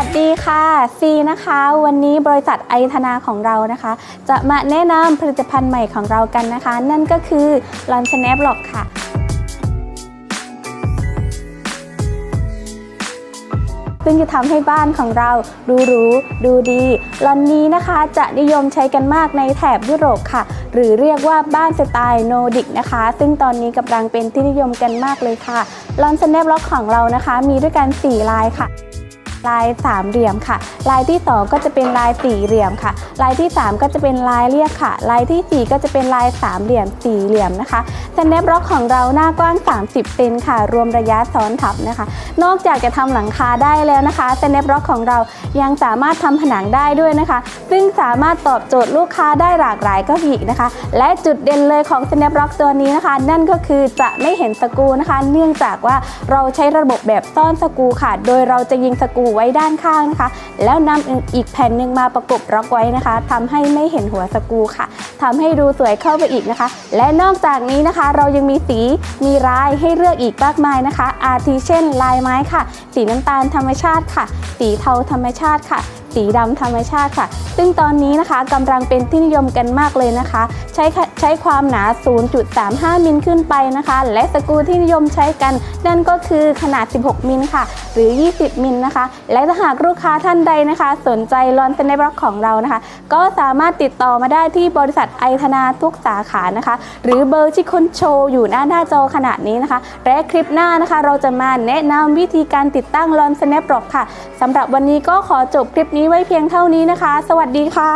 วัสดีค่ะซีนะคะ วันนี้บริษัทไอธนาของเรานะคะ จะมาแนะนำผลิตภัณฑ์ใหม่ของเรากันนะคะ นั่นก็คือลอน Snap Lock ค่ะ ซึ่งจะทำให้บ้านของเราดูหรูดูดีลอนนี้นะคะจะนิยมใช้กันมากในแถบยุโรปค่ะ หรือเรียกว่าบ้านสไตล์โนดิกนะคะ ซึ่งตอนนี้กำลังเป็นที่นิยมกันมากเลยค่ะลอน Snap Lock ของเรานะคะ มีด้วยกัน 4 ลายค่ะ ลายสามเหลี่ยมค่ะ ลายที่ 2 ก็จะเป็นลายสี่เหลี่ยมค่ะ ลายที่ 3 ก็จะเป็นลายเรียบค่ะ ลายทีสี่4 ก็จะเป็นลายสามเหลี่ยมสี่เหลี่ยมนะคะสแนปร็อกของเราหน้ากว้าง 30เซนค่ะ รวมระยะซ้อนทับนะคะ นอกจากจะทำหลังคาได้แล้วนะคะสแนปร็อกของเรายังสามารถทำผนังได้ด้วยนะคะ ซึ่งสามารถตอบโจทย์ลูกค้าได้หลากหลายก็อีกนะคะ และจุดเด่นเลยของ Snap Rock ตัวนี้นะคะ นั่นก็คือจะไม่เห็นสกูนะคะ เนื่องจากว่าเราใช้ระบบแบบซ่อนสกูค่ะ โดยเราจะยิงสกูไว้ด้านข้างนะคะ แล้วนำอีกแผ่นหนึ่งมาประกบร็อกไว้นะคะทำให้ไม่เห็นหัวสกูค่ะทำให้ดูสวยเข้าไปอีกนะคะ และนอกจากนี้นะคะ เรายังมีสีมีลายให้เลือกอีกมากมายนะคะ อาทิเช่น ลายไม้ค่ะ สีน้ำตาลธรรมชาติค่ะ สีเทาธรรมชาติค่ะ สีดำธรรมชาติค่ะ ซึ่งตอนนี้นะคะกำลังเป็นที่นิยมกันมากเลยนะคะ ใช้ใช้ความหนา 0.35 มิลขึ้นไปนะคะ และสกรูที่นิยมใช้กัน นั่นก็คือขนาด 16 มิลค่ะ หรือ 20 มิลนะคะ และถ้าหากลูกค้าท่านใดนะคะ สนใจลอนเซนเนบล็อกของเรานะคะ ก็สามารถติดต่อมาได้ที่บริษัทไอธนาทุกสาขานะคะ หรือเบอร์ที่คุณโชว์อยู่หน้าหน้าจอขณะนี้นะคะ และคลิปหน้านะคะ เราจะมาแนะนำวิธีการติดตั้งลอนเซนเนบล็อกค่ะสำหรับวันนี้ก็ขอจบคลิปนี้ไว้เพียงเท่านี้นะคะ สวัสดีค่ะ